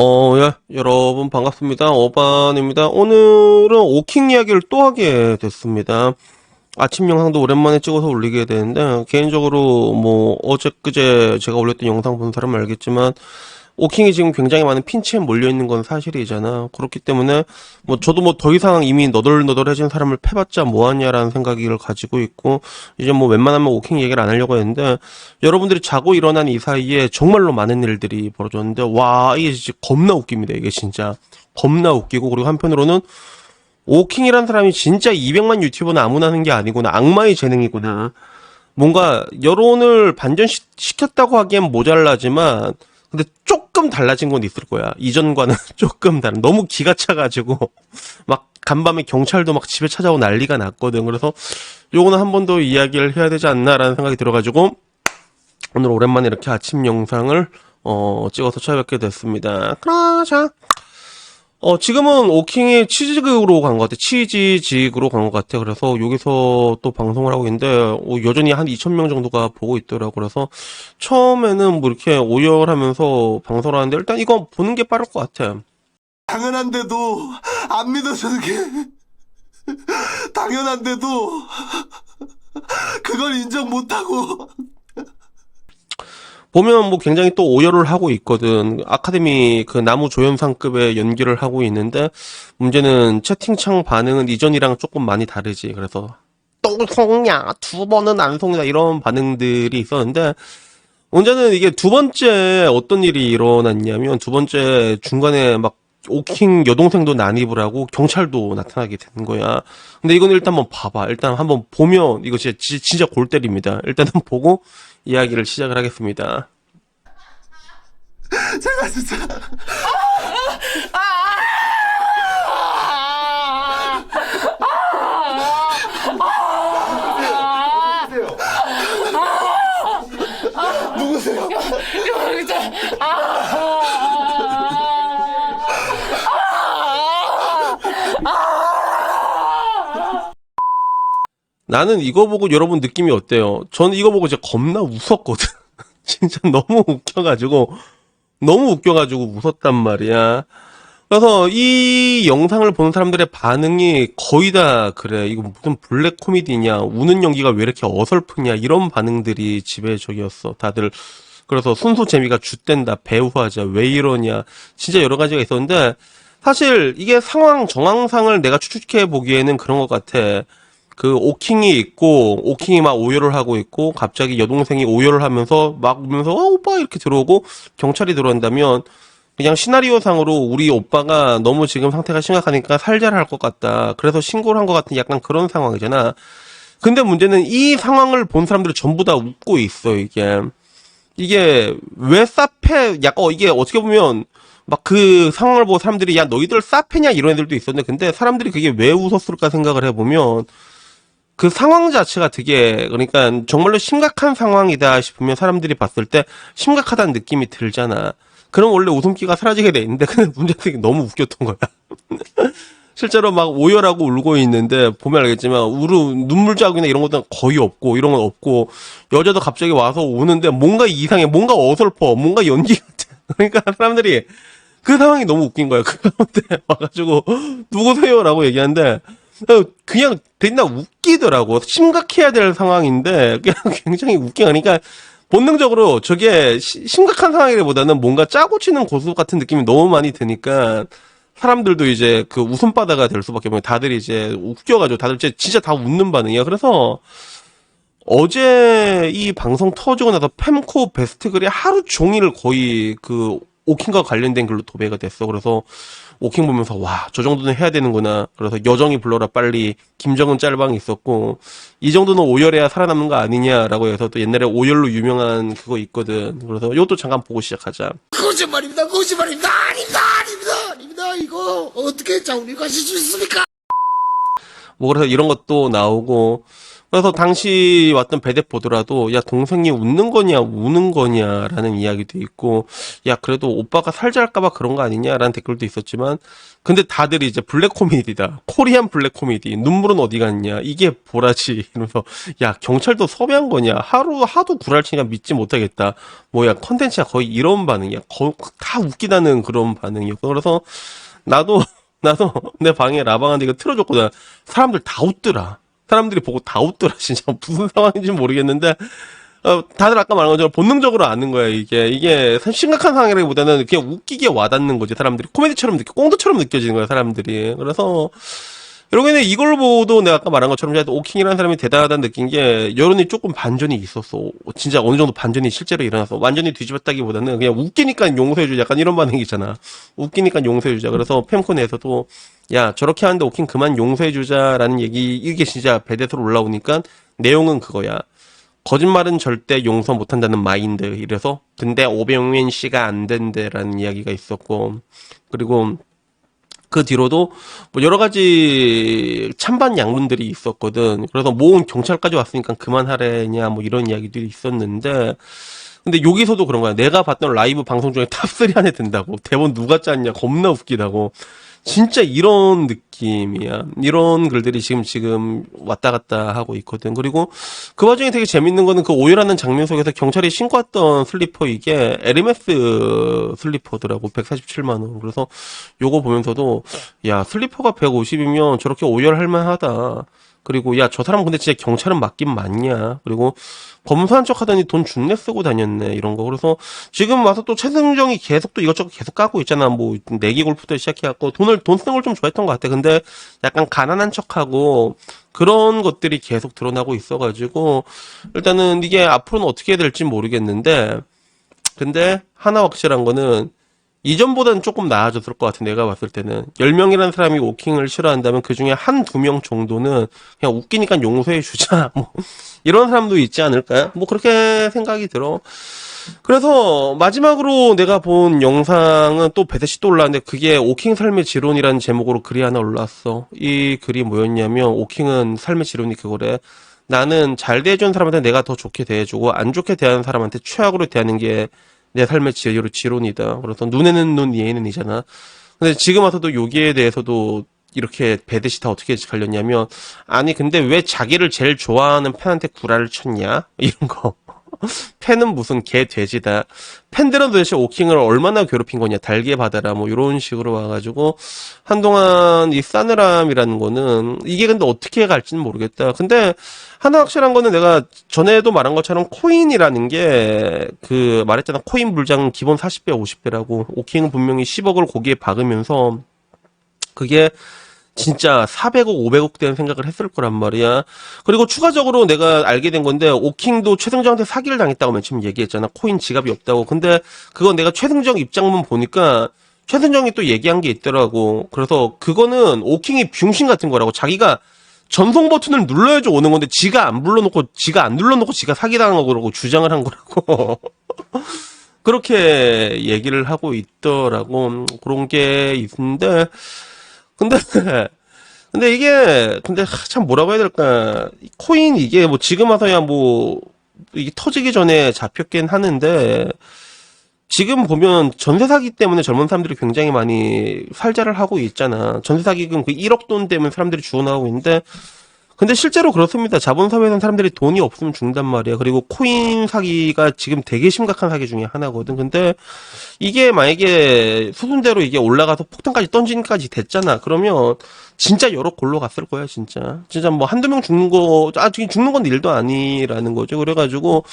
어, 예, 여러분 반갑습니다. 어반입니다. 오늘은 오킹 이야기를 또 하게 됐습니다. 아침 영상도 오랜만에 찍어서 올리게 되는데, 개인적으로 뭐, 어제 그제 제가 올렸던 영상 본 사람은 알겠지만, 오킹이 지금 굉장히 많은 핀치에 몰려 있는 건 사실이잖아. 그렇기 때문에, 뭐, 저도 뭐 더 이상 이미 너덜너덜해진 사람을 패봤자 뭐하냐라는 생각을 가지고 있고, 이제 뭐 웬만하면 오킹 얘기를 안 하려고 했는데, 여러분들이 자고 일어난 이 사이에 정말로 많은 일들이 벌어졌는데, 와, 이게 진짜 겁나 웃깁니다. 이게 진짜. 겁나 웃기고, 그리고 한편으로는, 오킹이란 사람이 진짜 200만 유튜버는 아무나 하는 게 아니구나. 악마의 재능이구나. 뭔가 여론을 반전시켰다고 하기엔 모자라지만, 근데 조금 달라진 건 있을 거야. 이전과는 조금 다른. 너무 기가 차가지고, 막 간밤에 경찰도 막 집에 찾아오고 난리가 났거든. 그래서 요거는 한 번 더 이야기를 해야 되지 않나라는 생각이 들어가지고, 오늘 오랜만에 이렇게 아침 영상을, 어, 찍어서 찾아뵙게 됐습니다. 그러자. 어, 지금은 오킹이 치즈직으로 간 것 같아. 치즈직으로 간 것 같아. 그래서 여기서 또 방송을 하고 있는데, 어, 여전히 한 2,000명 정도가 보고 있더라고. 그래서 처음에는 뭐 이렇게 오열하면서 방송을 하는데, 일단 이거 보는 게 빠를 것 같아. 당연한데도 안 믿어주는 게 당연한데도 그걸 인정 못하고 보면 뭐 굉장히 또 오열을 하고 있거든. 아카데미 그 나무 조연상급의 연기를 하고 있는데, 문제는 채팅창 반응은 이전이랑 조금 많이 다르지. 그래서, 또 속냐, 두 번은 안 속냐, 이런 반응들이 있었는데, 문제는 이게 두 번째 어떤 일이 일어났냐면, 두 번째 중간에 막 오킹 여동생도 난입을 하고 경찰도 나타나게 된 거야. 근데 이건 일단 한번 봐봐. 일단 한번 보면 이거 진짜 지- 진짜 골 때립니다. 일단은 보고 이야기를 시작을 하겠습니다. 제가 진짜 누구세요? 나는 이거 보고 여러분 느낌이 어때요? 저는 이거 보고 진짜 겁나 웃었거든. 진짜 너무 웃겨가지고, 너무 웃겨가지고 웃었단 말이야. 그래서 이 영상을 보는 사람들의 반응이 거의 다 그래. 이거 무슨 블랙 코미디냐, 우는 연기가 왜 이렇게 어설프냐, 이런 반응들이 지배적이었어. 다들. 그래서 순수 재미가 jut된다, 배우하자, 왜 이러냐, 진짜 여러 가지가 있었는데, 사실 이게 상황, 정황상을 내가 추측해 보기에는 그런 것 같아. 그 오킹이 있고 오킹이 막 오열을 하고 있고 갑자기 여동생이 오열을 하면서 막 울면서 어 오빠 이렇게 들어오고 경찰이 들어온다면 그냥 시나리오상으로 우리 오빠가 너무 지금 상태가 심각하니까 살자를 할 것 같다. 그래서 신고를 한 것 같은 약간 그런 상황이잖아. 근데 문제는 이 상황을 본 사람들이 전부 다 웃고 있어 이게 이게 왜 사페 약간 어, 이게 어떻게 보면 막 그 상황을 보고 사람들이 야 너희들 사페냐 이런 애들도 있었는데 근데 사람들이 그게 왜 웃었을까 생각을 해보면 그 상황 자체가 되게 그러니까 정말로 심각한 상황이다 싶으면 사람들이 봤을 때 심각하다는 느낌이 들잖아. 그럼 원래 웃음기가 사라지게 돼 있는데 근데 문제는 너무 웃겼던 거야. 실제로 막 오열하고 울고 있는데 보면 알겠지만 우르 눈물 자국이나 이런 것도 거의 없고 이런 건 없고 여자도 갑자기 와서 우는데 뭔가 이상해. 뭔가 어설퍼. 뭔가 연기 같아. 그러니까 사람들이 그 상황이 너무 웃긴 거야. 그 가운데 와가지고 누구세요라고 얘기하는데 어, 그냥 되나 웃기더라고 심각해야 될 상황인데 그냥 굉장히 웃겨 그러니까 본능적으로 저게 시- 심각한 상황이라보다는 뭔가 짜고 치는 고수 같은 느낌이 너무 많이 드니까 사람들도 이제 그 웃음바다가 될 수밖에 없는 다들 이제 웃겨가지고 다들 진짜 다 웃는 반응이야. 그래서 어제 이 방송 터지고 나서 팸코 베스트 글이 하루 종일 거의 그 오킹과 관련된 글로 도배가 됐어. 그래서 오킹 보면서 와, 저 정도는 해야 되는구나. 그래서 여정이 불러라 빨리 김정은 짤방이 있었고 이 정도는 오열해야 살아남는 거 아니냐라고 해서 또 옛날에 오열로 유명한 그거 있거든. 그래서 이것도 잠깐 보고 시작하자. 거짓말입니다 거짓말입니다 아닙니다 아닙니다 아닙니다 이거 어떻게 장훈이 가실 수 있습니까? 뭐 그래서 이런 것도 나오고. 그래서 당시 왔던 배대 보더라도 야 동생이 웃는 거냐 우는 거냐라는 이야기도 있고 야 그래도 오빠가 살잘까봐 그런 거 아니냐라는 댓글도 있었지만 근데 다들 이제 블랙 코미디다. 코리안 블랙 코미디. 눈물은 어디 갔냐? 이게 보라지. 이러면서 야 경찰도 섭외한 거냐? 하루 하도 구랄치니까 믿지 못하겠다. 뭐야 컨텐츠가 거의 이런 반응이야. 거, 다 웃기다는 그런 반응이었고. 그래서 나도 나도 내 방에 라방한테 이거 틀어줬거든. 사람들 다 웃더라. 사람들이 보고 다 웃더라. 진짜 무슨 상황인지 모르겠는데 어, 다들 아까 말한 것처럼 본능적으로 아는 거야 이게. 이게 심각한 상황이라기보다는 그냥 웃기게 와닿는 거지 사람들이. 코미디처럼 느껴 꽁트처럼 느껴지는 거야 사람들이. 그래서 여러분이 이걸 보도 내가 아까 말한 것처럼 오킹이라는 사람이 대단하다는 느낀 게 여론이 조금 반전이 있었어. 진짜 어느 정도 반전이 실제로 일어나서 완전히 뒤집었다기보다는 그냥 웃기니까 용서해주자. 약간 이런 반응이잖아. 웃기니까 용서해주자. 그래서 팸콘에서도 야 저렇게 하는데 오킹 그만 용서해주자라는 얘기 이게 진짜 배대서로 올라오니까 내용은 그거야. 거짓말은 절대 용서 못한다는 마인드. 이래서 근데 오병민 씨가 안 된대라는 이야기가 있었고 그리고 그 뒤로도 뭐 여러 가지 찬반 양론들이 있었거든. 그래서 모은 경찰까지 왔으니까 그만하래냐 뭐 이런 이야기들이 있었는데 근데 여기서도 그런 거야. 내가 봤던 라이브 방송 중에 탑3 안에 든다고. 대본 누가 짰냐. 겁나 웃기다고. 진짜 이런 느낌이야. 이런 글들이 지금 지금 왔다 갔다 하고 있거든. 그리고 그 와중에 되게 재밌는 거는 그 오열하는 장면 속에서 경찰이 신고 왔던 슬리퍼 이게 에르메스 슬리퍼더라고. 147만 원. 그래서 요거 보면서도 야, 슬리퍼가 150이면 저렇게 오열할 만하다. 그리고 야, 저 사람 근데 진짜 경찰은 맞긴 맞냐. 그리고 검사한 척 하더니 돈 준내 쓰고 다녔네. 이런 거. 그래서 지금 와서 또 최승정이 계속 또 이것저것 계속 까고 있잖아. 뭐, 내기 골프도 시작해갖고 돈을, 돈 쓰는 걸 좀 좋아했던 것 같아. 근데 약간 가난한 척하고 그런 것들이 계속 드러나고 있어가지고 일단은 이게 앞으로는 어떻게 될지 모르겠는데 근데 하나 확실한 거는 이전보다는 조금 나아졌을 것 같아, 내가 봤을 때는. 10명이라는 사람이 오킹을 싫어한다면 그 중에 한 두 명 정도는 그냥 웃기니까 용서해 주자. 뭐, 이런 사람도 있지 않을까요? 뭐, 그렇게 생각이 들어. 그래서 마지막으로 내가 본 영상은 또 배드시 또 올라왔는데 그게 오킹 삶의 지론이라는 제목으로 글이 하나 올라왔어. 이 글이 뭐였냐면 오킹은 삶의 지론이 그거래. 나는 잘 대해준 사람한테 내가 더 좋게 대해주고 안 좋게 대하는 사람한테 최악으로 대하는 게 내 삶의 지혜로 지론이다. 그래서 눈에는 눈, 이에는 이잖아. 근데 지금 와서도 여기에 대해서도 이렇게 배드시 다 어떻게 갈렸냐면 아니 근데 왜 자기를 제일 좋아하는 팬한테 구라를 쳤냐 이런 거 팬은 무슨 개 돼지다. 팬들은 도대체 오킹을 얼마나 괴롭힌 거냐. 달게 받아라. 뭐 이런 식으로 와가지고 한동안 이 싸늘함이라는 거는 이게 근데 어떻게 갈지는 모르겠다. 근데 하나 확실한 거는 내가 전에도 말한 것처럼 코인이라는 게 그 말했잖아. 코인 불장 기본 40배 50배라고. 오킹은 분명히 10억을 거기에 박으면서 그게 진짜 400억, 500억 대는 생각을 했을 거란 말이야. 그리고 추가적으로 내가 알게 된 건데, 오킹도 최승정한테 사기를 당했다고 맨 처음 얘기했잖아. 코인 지갑이 없다고. 근데 그건 내가 최승정 입장문 보니까, 최승정이 또 얘기한 게 있더라고. 그래서 그거는 오킹이 병신 같은 거라고. 자기가 전송 버튼을 눌러야지 오는 건데, 지가 안 불러놓고, 지가 안 눌러놓고 지가 사기당한 거라고 주장을 한 거라고. 그렇게 얘기를 하고 있더라고. 음, 그런 게 있는데, 근데, 근데 이게, 근데 참 뭐라고 해야 될까. 이 코인 이게 뭐 지금 와서야 뭐, 이게 터지기 전에 잡혔긴 하는데, 지금 보면 전세 사기 때문에 젊은 사람들이 굉장히 많이 살자를 하고 있잖아. 전세 사기금 그 1억 돈 때문에 사람들이 주원하고 있는데, 근데 실제로 그렇습니다. 자본사회에서는 사람들이 돈이 없으면 죽는단 말이야. 그리고 코인 사기가 지금 되게 심각한 사기 중에 하나거든. 근데 이게 만약에 수순대로 이게 올라가서 폭탄까지 던진까지 됐잖아. 그러면 진짜 여러 골로 갔을 거야, 진짜. 진짜 뭐 한두 명 죽는 거, 아, 지금 죽는 건 일도 아니라는 거죠. 그래가지고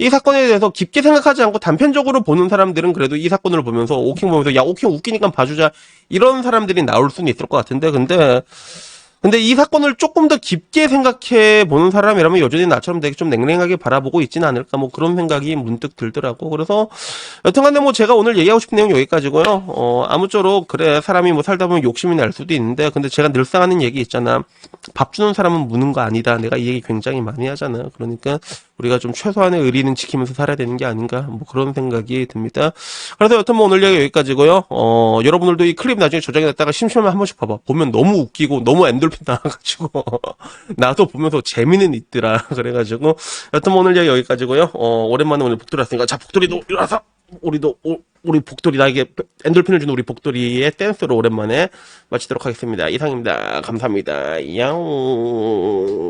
이 사건에 대해서 깊게 생각하지 않고 단편적으로 보는 사람들은 그래도 이 사건을 보면서 오킹 보면서 야, 오킹 웃기니까 봐주자. 이런 사람들이 나올 수는 있을 것 같은데, 근데 근데 이 사건을 조금 더 깊게 생각해 보는 사람이라면 여전히 나처럼 되게 좀 냉랭하게 바라보고 있지는 않을까 뭐 그런 생각이 문득 들더라고. 그래서 여튼간에 뭐 제가 오늘 얘기하고 싶은 내용 여기까지고요. 어 아무쪼록 그래 사람이 뭐 살다 보면 욕심이 날 수도 있는데 근데 제가 늘상 하는 얘기 있잖아. 밥 주는 사람은 무는 거 아니다. 내가 이 얘기 굉장히 많이 하잖아. 그러니까 우리가 좀 최소한의 의리는 지키면서 살아야 되는 게 아닌가 뭐 그런 생각이 듭니다. 그래서 여튼 뭐 오늘 이야기 여기까지고요. 어 여러분들도 이 클립 나중에 저장해 놨다가 심심하면 한 번씩 봐봐. 보면 너무 웃기고 너무 엔돌핀 나와가지고 나도 보면서 재미는 있더라. 그래가지고 여튼 뭐 오늘 이야기 여기까지고요. 어 오랜만에 오늘 복돌이 왔으니까 자 복돌이도 일어나서 우리도 오- 우리 복돌이 나에게 엔돌핀을 준 우리 복돌이의 댄스로 오랜만에 마치도록 하겠습니다. 이상입니다. 감사합니다. 야옹.